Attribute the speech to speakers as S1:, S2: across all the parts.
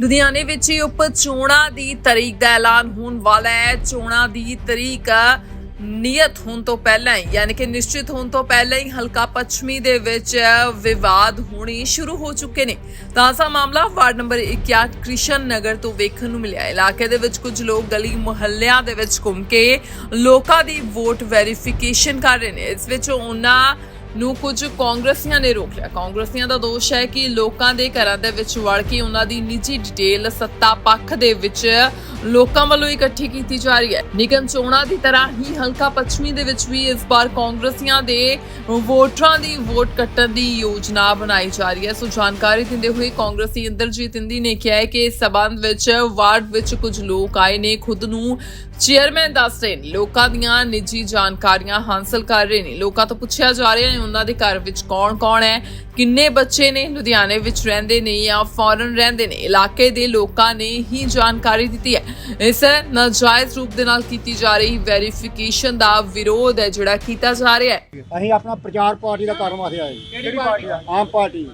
S1: ਲੁਧਿਆਣੇ ਵਿੱਚ ਹੀ ਉਪ ਚੋਣਾਂ ਦੀ ਤਾਰੀਖ ਦਾ ਐਲਾਨ ਹੋਣ ਵਾਲਾ ਹੈ। ਚੋਣਾਂ ਦੀ ਤਾਰੀਖ ਨਿਯਤ ਹੋਣ ਤੋਂ ਪਹਿਲਾਂ ਹੀ, ਯਾਨੀ ਕਿ ਨਿਸ਼ਚਿਤ ਹੋਣ ਤੋਂ ਪਹਿਲਾਂ ਹੀ ਹਲਕਾ ਪੱਛਮੀ ਦੇ ਵਿੱਚ ਵਿਵਾਦ ਹੋਣੇ ਸ਼ੁਰੂ ਹੋ ਚੁੱਕੇ ਨੇ। ਤਾਜ਼ਾ ਮਾਮਲਾ ਵਾਰਡ ਨੰਬਰ 61 ਕ੍ਰਿਸ਼ਨ ਨਗਰ ਤੋਂ ਵੇਖਣ ਨੂੰ ਮਿਲਿਆ। ਇਲਾਕੇ ਦੇ ਵਿੱਚ ਕੁਝ ਲੋਕ ਗਲੀ ਮੁਹੱਲਿਆਂ ਦੇ ਵਿੱਚ ਘੁੰਮ ਕੇ ਲੋਕਾਂ ਦੀ ਵੋਟ ਵੈਰੀਫਿਕੇਸ਼ਨ ਕਰ ਰਹੇ ਨੇ। ਇਸ ਵਿੱਚ ਉਹਨਾਂ ਨੂੰ ਕੁਝ ਕਾਂਗਰਸੀਆਂ ਨੇ ਰੋਕ ਲਿਆ। ਕਾਂਗਰਸੀਆਂ ਦਾ ਦੋਸ਼ ਹੈ ਕਿ ਲੋਕਾਂ ਦੇ ਘਰਾਂ ਦੇ ਵਿੱਚ ਵੜ ਕੇ ਉਹਨਾਂ ਦੀ ਨਿੱਜੀ ਡਿਟੇਲ ਸੱਤਾ ਪੱਖ ਦੇ ਵਿੱਚ ਲੋਕਾਂ ਵੱਲੋਂ ਇਕੱਠੀ ਕੀਤੀ ਜਾ ਰਹੀ ਹੈ। ਨਿਗਮ ਚੋਣਾਂ ਦੀ ਤਰ੍ਹਾਂ ਹੀ ਹਲਕਾ ਪੱਛਮੀ ਦੇ ਵਿੱਚ ਵੀ ਇਸ ਵਾਰ ਕਾਂਗਰਸੀਆਂ ਦੇ ਵੋਟਰਾਂ ਦੀ ਵੋਟ ਕੱਟਣ ਦੀ ਯੋਜਨਾ ਬਣਾਈ ਜਾ ਰਹੀ ਹੈ। ਸੋ ਜਾਣਕਾਰੀ ਦਿੰਦੇ ਹੋਏ ਕਾਂਗਰਸੀ ਇੰਦਰਜੀਤ ਇੰਦੀ ਨੇ ਕਿਹਾ ਹੈ ਕਿ ਇਸ ਸਬੰਧ ਵਿੱਚ ਵਾਰਡ ਵਿੱਚ ਕੁਝ ਲੋਕ ਆਏ ਨੇ। ਖੁਦ ਨੂੰ ਚੇਅਰਮੈਨ ਦੱਸ ਰਹੇ ਨੇ। ਲੋਕਾਂ ਦੀਆਂ ਨਿੱਜੀ ਜਾਣਕਾਰੀਆਂ ਹਾਸਲ ਕਰ ਰਹੇ ਨੇ। ਲੋਕਾਂ ਤੋਂ ਪੁੱਛਿਆ ਜਾ ਰਿਹਾ ਹੈ ਉਹਨਾਂ ਦੇ ਘਰ ਵਿੱਚ ਕੌਣ-ਕੌਣ ਹੈ ਕਿੰਨੇ ਬੱਚੇ ਨੇ ਲੁਧਿਆਣੇ ਵਿੱਚ ਰਹਿੰਦੇ ਨੇ ਜਾਂ ਫੋਰਨ ਰਹਿੰਦੇ ਨੇ ਇਲਾਕੇ ਦੇ ਲੋਕਾਂ ਨੇ ਹੀ ਜਾਣਕਾਰੀ ਦਿੱਤੀ ਹੈ। ਇਸ ਨਾਜਾਇਜ਼ ਰੂਪ ਦੇ ਨਾਲ ਕੀਤੀ ਜਾ ਰਹੀ ਵੈਰੀਫਿਕੇਸ਼ਨ ਦਾ ਵਿਰੋਧ ਹੈ ਜਿਹੜਾ ਕੀਤਾ ਜਾ ਰਿਹਾ ਹੈ।
S2: ਅਸੀਂ ਆਪਣਾ ਪ੍ਰਚਾਰ ਪਾਰਟੀ ਦਾ ਕਰਨ ਵਾਸਤੇ ਆਏ।
S3: ਕਿਹੜੀ ਪਾਰਟੀ ਆ?
S2: ਆਮ ਪਾਰਟੀ।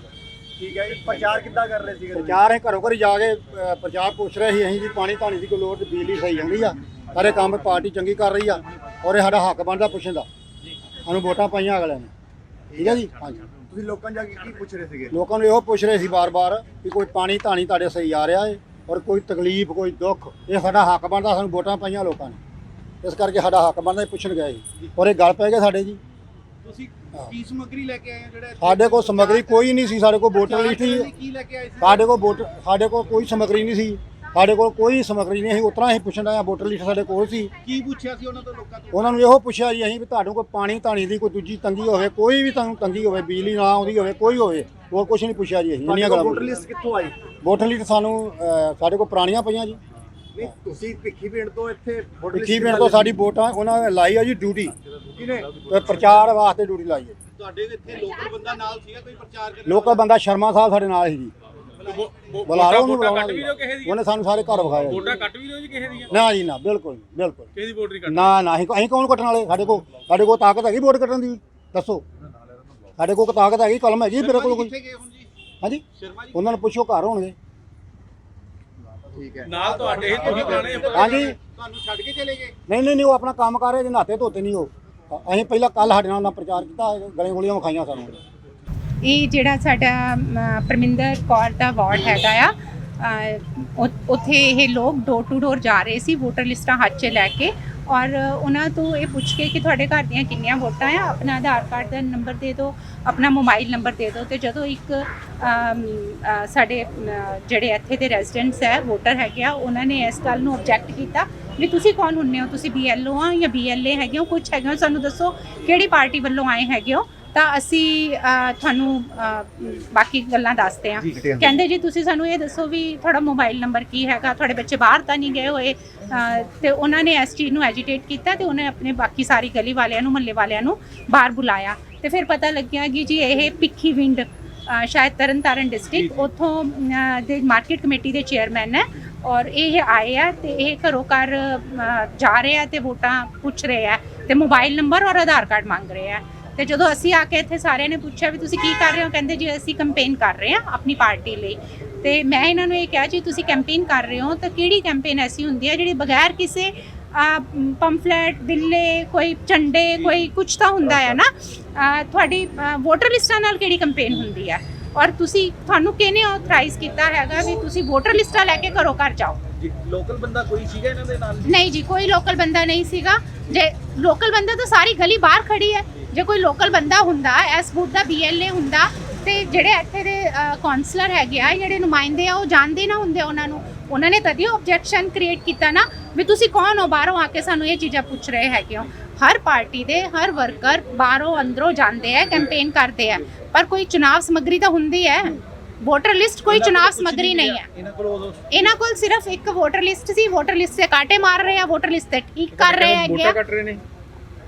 S3: ਠੀਕ ਹੈ ਜੀ ਪ੍ਰਚਾਰ ਕਿੱਦਾਂ ਕਰ ਰਹੇ ਸੀਗੇ?
S2: ਪ੍ਰਚਾਰ ਅਸੀਂ ਘਰੋਂ ਘਰ ਜਾ ਕੇ ਅ, ਪ੍ਰਚਾਰ ਪੁੱਛ ਰਹੇ ਸੀ ਅਸੀਂ ਵੀ ਪਾਣੀ ਧਾਣੀ ਦੀ ਕੋਈ ਲੋੜ ਤੇ ਬਿਜਲੀ ਸਹੀ ਜਾਂਦੀ ਆ। ਸਾਰੇ ਕੰਮ ਪਾਰਟੀ ਚੰਗੀ ਕਰ ਰਹੀ ਆ ਔਰ ਇਹ ਸਾਡਾ ਹੱਕ ਬਣਦਾ ਪੁੱਛਣ ਦਾ। ਸਾਨੂੰ ਵੋਟਾਂ ਪਾਈਆਂ ਅਗਲਿਆਂ ਨੇ। ਠੀਕ ਹੈ ਜੀ? ਹਾਂਜੀ।
S3: ਤੁਸੀਂ ਲੋਕਾਂ ਜਾ ਕੇ ਕੀ ਪੁੱਛ ਰਹੇ ਸੀਗੇ?
S2: ਲੋਕਾਂ ਨੂੰ ਇਹੋ ਪੁੱਛ ਰਹੇ ਸੀ ਬਾਰ-ਬਾਰ ਕਿ ਕੋਈ ਪਾਣੀ ਧਾਣੀ ਤੁਹਾਡੇ ਸਹੀ ਆ ਰਿਹਾ ਹੈ ਔਰ ਕੋਈ ਤਕਲੀਫ ਕੋਈ ਦੁੱਖ ਇਹ ਸਾਡਾ ਹੱਕ ਬਣਦਾ ਸਾਨੂੰ ਵੋਟਾਂ ਪਾਈਆਂ ਲੋਕਾਂ ਨੇ। ਇਸ ਕਰਕੇ ਸਾਡਾ ਹੱਕ ਬਣਦਾ ਇਹ ਪੁੱਛਣ ਗਏ ਸੀ। ਔਰ ਇਹ ਗੱਲ ਪੈ ਗਏ ਸਾਡੇ ਜੀ।
S3: ਤੁਸੀਂ ਕੀ ਸਮੱਗਰੀ ਲੈ ਕੇ ਆਏ ਹੋ ਜਿਹੜਾ
S2: ਸਾਡੇ ਕੋਲ ਸਮੱਗਰੀ ਕੋਈ ਨਹੀਂ ਸੀ ਸਾਡੇ ਕੋਲ ਵੋਟਰ ਲਿਸਟ ਹੀ ਸਾਡੇ ਕੋਲ ਵੋਟ ਸਾਡੇ ਕੋਲ ਕੋਈ ਸਮੱਗਰੀ ਨਹੀਂ ਸੀ। ਸਾਡੇ ਕੋਲ ਕੋਈ ਸਮੱਗਰੀ ਨਹੀਂ ਸੀ ਉਤਰਾ ਅਸੀਂ ਪੁੱਛਣ ਆਇਆ ਵੋਟਰ ਲਿਸਟ ਸਾਡੇ ਕੋਲ ਸੀ।
S3: ਕੀ ਪੁੱਛਿਆ ਸੀ ਉਹਨਾਂ ਤੋਂ ਲੋਕਾਂ ਤੋਂ?
S2: ਉਹਨਾਂ ਨੂੰ ਇਹੋ ਪੁੱਛਿਆ ਜੀ ਅਸੀਂ ਵੀ ਤੁਹਾਨੂੰ ਕੋਈ ਪਾਣੀ ਧਾਣੀ ਦੀ ਕੋਈ ਦੂਜੀ ਤੰਗੀ ਹੋਵੇ ਕੋਈ ਵੀ ਤੁਹਾਨੂੰ ਤੰਗੀ ਹੋਵੇ ਬਿਜਲੀ ਨਾ ਆਉਂਦੀ ਹੋਵੇ ਕੋਈ ਹੋਵੇ ਹੋਰ ਕੁਝ ਨਹੀਂ ਪੁੱਛਿਆ ਜੀ ਅਸੀਂ ਇੰਨੀਆਂ ਗੱਲਾਂ
S3: ਵੋਟਰ ਲਿਸਟ ਕਿੱਥੋਂ ਆਈ?
S2: ਵੋਟਰ ਲਿਸਟ ਸਾਨੂੰ ਅਹ, ਸਾਡੇ ਕੋਲ ਪੁਰਾਣੀਆਂ ਪਈਆਂ ਜੀ।
S3: ਨਹੀਂ ਤੁਸੀਂ ਭਿੱਖੀ ਪਿੰਡ ਤੋਂ ਇੱਥੇ ਵੋਟਰ
S2: ਪਿੰਡ ਤੋਂ ਸਾਡੀ ਵੋਟਾਂ ਉਹਨਾਂ ਨੇ ਲਾਈ ਆ ਜੀ ਡਿਊਟੀ।
S3: ਕਿਨੇ
S2: ਤੇ ਪ੍ਰਚਾਰ ਵਾਸਤੇ ਡਿਊਟੀ ਲਾਈ ਹੈ।
S3: ਤੁਹਾਡੇ ਇੱਥੇ ਲੋਕਲ ਬੰਦਾ ਨਾਲ ਸੀਗਾ ਕੋਈ ਪ੍ਰਚਾਰ ਕਰਨ
S2: ਲੋਕਲ ਬੰਦਾ ਸ਼ਰਮਾ ਸਾਹਿਬ ਸਾਡੇ ਨਾਲ ਸੀ ਜੀ। ਬੁਲਾ ਲਓ ਉਹਨੂੰ ਬੁਲਾਉਣਾ ਜੀ। ਉਹਨੇ ਸਾਨੂੰ ਸਾਰੇ ਘਰ ਵਿਖਾਇਆ ਜੀ।
S4: ਵੋਟਾਂ ਕੱਟ ਵੀ ਲਿਓ ਜੀ ਕਿਸੇ ਦੀਆਂ।
S2: ਨਾ ਜੀ ਨਾ ਬਿਲਕੁਲ ਬਿਲਕੁਲ।
S4: ਕਿਸੇ ਦੀ ਵੋਟ ਨਹੀਂ ਕੱਟ
S2: ਨਾ ਨਾ ਅਸੀਂ ਅਸੀਂ ਕੌਣ ਕੱਟਣ ਵਾਲੇ? ਸਾਡੇ ਕੋਲ ਸਾਡੇ ਕੋਲ ਤਾਕਤ ਹੈਗੀ ਵੋਟ ਕੱਟਣ ਦੀ। ਦੱਸੋ। ਸਾਡੇ ਕੋਲ ਤਾਕਤ ਹੈਗੀ ਕਲਮ ਹੈਗੀ ਮੇਰੇ ਕੋਲ ਕੋਈ।
S3: ਗਏ ਹੁਣ ਜੀ?
S2: ਹਾਂਜੀ?
S3: ਸ਼ਰਮਾ ਜੀ
S2: ਉਹਨਾਂ ਨੂੰ ਪੁੱਛੋ ਘਰ ਹੋਣਗੇ।
S3: ਠੀਕ ਹੈ।
S4: ਨਾਲ ਤੁਹਾਡੇ ਹੀ ਤੁਸੀਂ ਪੁਰਾਣੇ
S2: ਹਾਂਜੀ।
S3: ਤੁਹਾਨੂੰ ਛੱਡ ਕੇ ਚਲੇ ਗਏ?
S2: ਨਹੀਂ ਨਹੀਂ ਨਹੀਂ ਉਹ ਆਪਣਾ ਕੰਮ ਕਰ ਰਹੇ ਜੇ ਨਾਤੇ ਧੋਤੇ ਨਹੀਂ ਉਹ। ਅ- ਅਸੀਂ ਪਹਿਲਾਂ ਕੱਲ ਸਾਡੇ ਨਾਲ ਉਹਨਾਂ ਪ੍ਰਚਾਰ ਕੀਤਾ ਗਲੇ ਗੋਲੀਆਂ ਵਿਖਾਈਆਂ ਸਾਨੂੰ।
S5: ਇਹ ਜਿਹੜਾ ਸਾਡਾ ਪਰਮਿੰਦਰ ਕੌਰ ਦਾ ਵਾਰਡ ਹੈਗਾ ਆ ਉੱਥੇ ਇਹ ਲੋਕ ਡੋਰ ਟੂ ਡੋਰ ਜਾ ਰਹੇ ਸੀ ਵੋਟਰ ਲਿਸਟਾਂ ਹੱਥ 'ਚ ਲੈ ਕੇ ਔਰ ਉਹਨਾਂ ਤੋਂ ਇਹ ਪੁੱਛ ਕੇ ਕਿ ਤੁਹਾਡੇ ਘਰ ਦੀਆਂ ਕਿੰਨੀਆਂ ਵੋਟਾਂ ਆ? ਆਪਣਾ ਆਧਾਰ ਕਾਰਡ ਦਾ ਨੰਬਰ ਦੇ ਦਿਓ, ਆਪਣਾ ਮੋਬਾਈਲ ਨੰਬਰ ਦੇ ਦਿਓ ਤੇ ਜਦੋਂ ਇੱਕ ਸਾਡੇ ਜਿਹੜੇ ਇੱਥੇ ਦੇ ਰੈਜ਼ੀਡੈਂਟਸ ਹੈ ਵੋਟਰ ਹੈਗੇ ਆ, ਉਹਨਾਂ ਨੇ ਇਸ ਗੱਲ ਨੂੰ ਆਬਜੈਕਟ ਕੀਤਾ ਵੀ ਤੁਸੀਂ ਕੌਣ ਹੁੰਨੇ ਹੋ? ਤੁਸੀਂ ਬੀਐਲਓ ਆ ਜਾਂ ਬੀਐਲਏ ਹੈਗੇ ਹੋ? ਕੁਝ ਹੈਗੇ ਹੋ? ਸਾਨੂੰ ਦੱਸੋ ਕਿਹੜੀ ਪਾਰਟੀ ਵੱਲੋਂ ਆਏ ਹੈਗੇ ਹੋ? ਤਾਂ ਅਸੀਂ ਅ, ਤੁਹਾਨੂੰ ਅ, ਬਾਕੀ ਗੱਲਾਂ ਦੱਸਦੇ ਹਾਂ। ਕਹਿੰਦੇ ਜੀ ਤੁਸੀਂ ਸਾਨੂੰ ਇਹ ਦੱਸੋ ਵੀ ਤੁਹਾਡਾ ਮੋਬਾਈਲ ਨੰਬਰ ਕੀ ਹੈਗਾ? ਤੁਹਾਡੇ ਬੱਚੇ ਬਾਹਰ ਤਾਂ ਨਹੀਂ ਗਏ ਹੋਏ ਅ, ਤੇ ਉਹਨਾਂ ਨੇ ਇਸ ਚੀਜ਼ ਨੂੰ ਐਜੀਟੇਟ ਕੀਤਾ ਤੇ ਉਹਨੇ ਆਪਣੇ ਬਾਕੀ ਸਾਰੀ ਗਲੀ ਵਾਲਿਆਂ ਨੂੰ ਮਹੱਲੇ ਵਾਲਿਆਂ ਨੂੰ ਬਾਹਰ ਬੁਲਾਇਆ। ਤੇ ਫਿਰ ਪਤਾ ਲੱਗਿਆ ਕਿ ਜੀ ਇਹ ਪਿੱਖੀ ਵਿੰਡ ਅ, ਸ਼ਾਇਦ ਤਰਨਤਾਰਨ ਡਿਸਟ੍ਰਿਕਟ ਉਥੋਂ ਦੇ ਮਾਰਕੀਟ ਕਮੇਟੀ ਦੇ ਚੇਅਰਮੈਨ ਹੈ ਔਰ ਇਹ ਆਏ ਆ ਤੇ ਇਹ ਘਰੋਂ ਘਰ ਅ, ਜਾ ਰਹੇ ਆ ਤੇ ਵੋਟਾਂ ਪੁੱਛ ਰਹੇ ਆ ਤੇ ਮੋਬਾਈਲ ਨੰਬਰ ਔਰ ਆਧਾਰ ਕਾਰਡ ਮੰਗ ਰਹੇ ਆ। ਤੇ ਜਦੋਂ ਅਸੀਂ ਆ ਕੇ ਇੱਥੇ ਸਾਰਿਆਂ ਨੇ ਪੁੱਛਿਆ ਵੀ ਤੁਸੀਂ ਕੀ ਕਰ ਰਹੇ ਹੋ ਕਹਿੰਦੇ ਜੀ ਅਸੀਂ ਕੈਂਪੇਨ ਕਰ ਰਹੇ ਹਾਂ ਆਪਣੀ ਪਾਰਟੀ ਲਈ। ਤੇ ਮੈਂ ਇਹਨਾਂ ਨੂੰ ਇਹ ਕਿਹਾ ਜੀ ਤੁਸੀਂ ਕੈਂਪੇਨ ਕਰ ਰਹੇ ਹੋ ਤਾਂ ਕਿਹੜੀ ਕੈਂਪੇਨ ਐਸੀ ਹੁੰਦੀ ਹੈ ਜਿਹੜੀ ਬਗੈਰ ਕਿਸੇ ਪੰਫਲੇਟ ਬਿੱਲੇ ਕੋਈ ਝੰਡੇ ਕੋਈ ਕੁਝ ਤਾਂ ਹੁੰਦਾ ਹੈ ਨਾ? ਤੁਹਾਡੀ ਵੋਟਰ ਲਿਸਟਾਂ ਨਾਲ ਕਿਹੜੀ ਕੈਂਪੇਨ ਹੁੰਦੀ ਹੈ? ਔਰ ਤੁਸੀਂ ਤੁਹਾਨੂੰ ਕਿਹਨੇ ਆਥਰਾਈਜ਼ ਕੀਤਾ ਹੈਗਾ ਵੀ ਤੁਸੀਂ ਵੋਟਰ ਲਿਸਟਾਂ ਲੈ ਕੇ ਘਰੋਂ ਘਰ ਜਾਓ?
S3: ਲੋਕਲ ਬੰਦਾ ਕੋਈ ਸੀਗਾ ਇਹਨਾਂ ਦੇ ਨਾਲ?
S5: ਨਹੀਂ ਜੀ ਕੋਈ ਲੋਕਲ ਬੰਦਾ ਨਹੀਂ ਸੀਗਾ। ਜੇ ਲੋਕਲ ਬੰਦਾ ਤਾਂ ਸਾਰੀ ਗਲੀ ਬਾਹਰ ਖੜੀ ਹੈ। ਜੇ ਕੋਈ ਲੋਕਲ ਬੰਦਾ ਹੁੰਦਾ ਐਸ ਬੂਥ ਦਾ ਬੀਐਲਏ ਹੁੰਦਾ ਤੇ ਜਿਹੜੇ ਇੱਥੇ ਦੇ ਕਾਉਂਸਲਰ ਹੈਗੇ ਆ ਜਿਹੜੇ ਨੁਮਾਇੰਦੇ ਆ ਉਹ ਜਾਣਦੇ ਨਾ ਹੁੰਦੇ ਉਹਨਾਂ ਨੂੰ। ਉਹਨਾਂ ਨੇ ਤਦੀ ਆਬਜੈਕਸ਼ਨ ਕ੍ਰੀਏਟ ਕੀਤਾ ਨਾ ਵੀ ਤੁਸੀਂ ਕੌਣ ਹੋ? ਬਾਹਰੋਂ ਆ ਕੇ ਸਾਨੂੰ ਇਹ ਚੀਜ਼ਾਂ ਪੁੱਛ ਰਹੇ ਹੈਗੇ ਹੋ। ਹਰ ਪਾਰਟੀ ਦੇ ਹਰ ਵਰਕਰ ਬਾਹਰੋਂ ਅੰਦਰੋਂ ਜਾਂਦੇ ਆ ਕੈਂਪੇਨ ਕਰਦੇ ਆ। ਪਰ ਕੋਈ ਚੁਣਾਵ ਸਮੱਗਰੀ ਤਾਂ ਹੁੰਦੀ ਹੈ। ਵੋਟਰ ਲਿਸਟ ਕੋਈ ਚੁਣਾਵ ਸਮੱਗਰੀ ਨਹੀਂ ਹੈ।
S3: ਇਹਨਾਂ ਕੋਲ
S5: ਸਿਰਫ ਇੱਕ ਵੋਟਰ ਲਿਸਟ ਸੀ। ਵੋਟਰ ਲਿਸਟ ਤੇ ਕਾਟੇ ਮਾਰ ਰਹੇ ਆ ਵੋਟਰ ਲਿਸਟ ਤੇ ਠੀਕ ਕਰ ਰਹੇ ਹੈਗੇ ਆ।
S4: ਕੱਟ ਰਹੇ ਨੇ।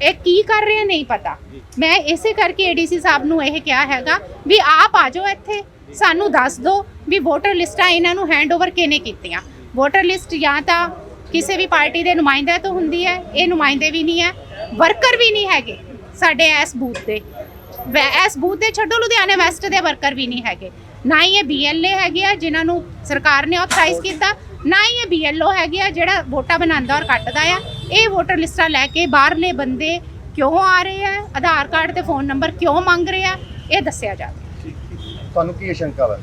S5: ਇਹ ਕੀ ਕਰ ਰਹੇ ਆ ਨਹੀਂ ਪਤਾ। ਮੈਂ ਇਸੇ ਕਰਕੇ ਏਡੀਸੀ ਸਾਹਿਬ ਨੂੰ ਇਹ ਕਿਹਾ ਹੈਗਾ ਵੀ ਆਪ ਆ ਜਾਓ ਇੱਥੇ, ਸਾਨੂੰ ਦੱਸ ਦਿਓ ਵੀ ਵੋਟਰ ਲਿਸਟਾਂ ਇਹਨਾਂ ਨੂੰ ਹੈਂਡਓਵਰ ਕਿਹਨੇ ਕੀਤੀਆਂ। ਵੋਟਰ ਲਿਸਟ ਜਾਂ ਤਾਂ ਕਿਸੇ ਵੀ ਪਾਰਟੀ ਦੇ ਨੁਮਾਇੰਦੇ ਤੋਂ ਹੁੰਦੀ ਹੈ, ਇਹ ਨੁਮਾਇੰਦੇ ਵੀ ਨਹੀਂ ਹੈ ਵਰਕਰ ਵੀ ਨਹੀਂ ਹੈਗੇ ਸਾਡੇ ਇਸ ਬੂਥ ਦੇ ਵੈ- ਇਸ ਬੂਥ ਦੇ ਛੱਡੋ, ਲੁਧਿਆਣੇ ਵੈਸਟ ਦੇ ਵਰਕਰ ਵੀ ਨਹੀਂ ਹੈਗੇ। ਨਾ ਹੀ ਇਹ ਬੀਐਲਏ ਹੈਗੇ ਆ, ਜਿਨ੍ਹਾਂ ਨੂੰ ਸਰਕਾਰ ਨੇ ਆਥਰਾਈਜ਼ ਕੀਤਾ, ਨਾ ਹੀ ਇਹ ਬੀਐਲਓ ਹੈਗੇ ਆ, ਜਿਹੜਾ ਵੋਟਾਂ ਬਣਾਉਂਦਾ ਔਰ ਕੱਟਦਾ ਆ। ਇਹ ਵੋਟਰ ਲਿਸਟਾਂ ਲੈ ਕੇ ਬਾਹਰਲੇ ਬੰਦੇ ਕਿਉਂ ਆ ਰਹੇ ਆ? ਆਧਾਰ ਕਾਰਡ ਤੇ ਫੋਨ ਨੰਬਰ ਕਿਉਂ ਮੰਗ ਰਹੇ ਆ? ਇਹ ਦੱਸਿਆ ਜਾਵੇ
S3: ਤੁਹਾਨੂੰ ਕੀ ਸ਼ੰਕਾ ਵਾ?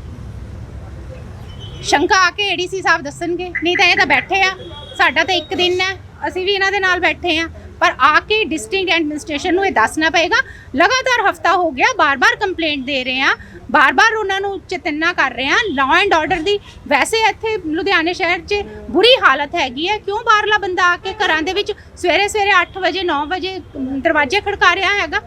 S5: ਸ਼ੰਕਾ ਆ ਕੇ ਏਡੀਸੀ ਸਾਹਿਬ ਦੱਸਣਗੇ ਨਹੀਂ ਤਾਂ ਇਹ ਤਾਂ ਬੈਠੇ ਆ। ਸਾਡਾ ਤਾਂ ਇੱਕ ਦਿਨ ਹੈ ਅਸੀਂ ਵੀ ਇਹਨਾਂ ਦੇ ਨਾਲ ਬੈਠੇ ਆ। ਪਰ ਆ ਕੇ ਡਿਸਟ੍ਰਿਕਟ ਐਡਮਿਨਿਸਟ੍ਰੇਸ਼ਨ ਨੂੰ ਇਹ ਦੱਸਣਾ ਪਏਗਾ। ਲਗਾਤਾਰ ਹਫਤਾ ਹੋ ਗਿਆ, ਬਾਰ-ਬਾਰ ਕੰਪਲੇਂਟ ਦੇ ਰਹੇ ਆ ਬਾਰ-ਬਾਰ ਉਹਨਾਂ ਨੂੰ ਚੇਤਨਾ ਕਰ ਰਹੇ ਆ ਲਾਅ ਐਂਡ ਆਰਡਰ ਦੀ ਵੈਸੇ ਇੱਥੇ ਲੁਧਿਆਣੇ ਸ਼ਹਿਰ 'ਚ ਬੁਰੀ ਹਾਲਤ ਹੈਗੀ ਹੈ। ਕਿਉਂ ਬਾਹਰਲਾ ਬੰਦਾ ਆ ਕੇ ਘਰਾਂ ਦੇ ਵਿੱਚ ਸਵੇਰੇ ਸਵੇਰੇ 8 ਵਜੇ 9 ਵਜੇ ਦਰਵਾਜ਼ੇ ਖੜਕਾ ਰਿਹਾ ਹੈਗਾ?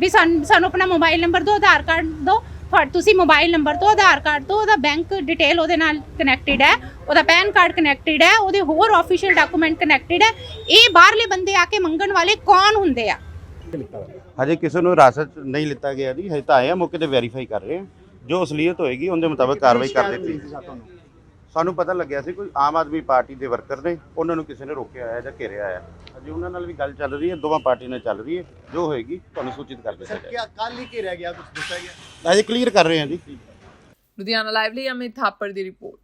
S5: ਵੀ ਸਾਨੂੰ ਸਾਨੂੰ ਆਪਣਾ ਮੋਬਾਈਲ ਨੰਬਰ ਦਿਓ, ਆਧਾਰ ਕਾਰਡ ਦਿਓ। ਤੁਹਾਡੇ ਤੁਸੀਂ ਮੋਬਾਈਲ ਨੰਬਰ ਤੋਂ ਆਧਾਰ ਕਾਰਡ ਤੋਂ ਉਹਦਾ ਬੈਂਕ ਡਿਟੇਲ ਉਹਦੇ ਨਾਲ ਕਨੈਕਟਡ ਹੈ ਉਹਦਾ ਪੈਨ ਕਾਰਡ ਕਨੈਕਟਡ ਹੈ ਉਹਦੇ ਹੋਰ ਆਫੀਸ਼ੀਅਲ ਡਾਕੂਮੈਂਟ ਕਨੈਕਟਡ ਹੈ ਇਹ ਬਾਹਰਲੇ ਬੰਦੇ ਆ ਕੇ ਮੰਗਣ ਵਾਲੇ ਕੌਣ ਹੁੰਦੇ ਆ?
S6: ਹਜੇ ਕਿਸੇ ਨੂੰ ਹਿਰਾਸਤ ਨਹੀਂ ਲਿੱਤਾ ਗਿਆ ਜੀ ਹਜੇ ਤਾਂ ਆਏ ਆ ਮੌਕੇ ਤੇ ਵੈਰੀਫਾਈ ਕਰ ਰਹੇ ਆ। ਜੋ ਅਸਲੀਅਤ ਹੋਏਗੀ ਉਹਦੇ ਮੁਤਾਬਕ ਕਾਰਵਾਈ ਕਰ ਦਿੱਤੀ ਸਾਨੂੰ ਪਤਾ ਲੱਗਿਆ ਸੀ ਕੋਈ ਆਮ ਆਦਮੀ ਪਾਰਟੀ ਦੇ ਵਰਕਰ ਨੇ ਉਹਨਾਂ ਨੂੰ ਕਿਸੇ ਨੇ ਰੋਕਿਆ ਹੋਇਆ ਜਾਂ ਘੇਰਿਆ ਹੋਇਆ। ਅਜੇ ਉਹਨਾਂ ਨਾਲ ਵੀ ਗੱਲ ਚੱਲ ਰਹੀ ਹੈ ਦੋਵਾਂ ਪਾਰਟੀ ਨਾਲ ਚੱਲ ਰਹੀ ਹੈ ਜੋ ਹੋਏਗੀ ਤੁਹਾਨੂੰ ਸੂਚਿਤ ਕਰ ਦਿੱਤਾ ਜਾਏਗਾ।
S3: ਕੱਲ ਹੀ ਕੀ ਰਹਿ ਗਿਆ ਕੁਝ ਦੱਸਿਆ ਗਿਆ?
S6: ਅਜੇ ਕਲੀਅਰ ਕਰ ਰਹੇ ਹਾਂ ਜੀ।
S1: ਲੁਧਿਆਣਾ ਲਾਈਵ ਲਈ ਅਮਿਤ ਥਾਪਰ ਦੀ ਰਿਪੋਰਟ।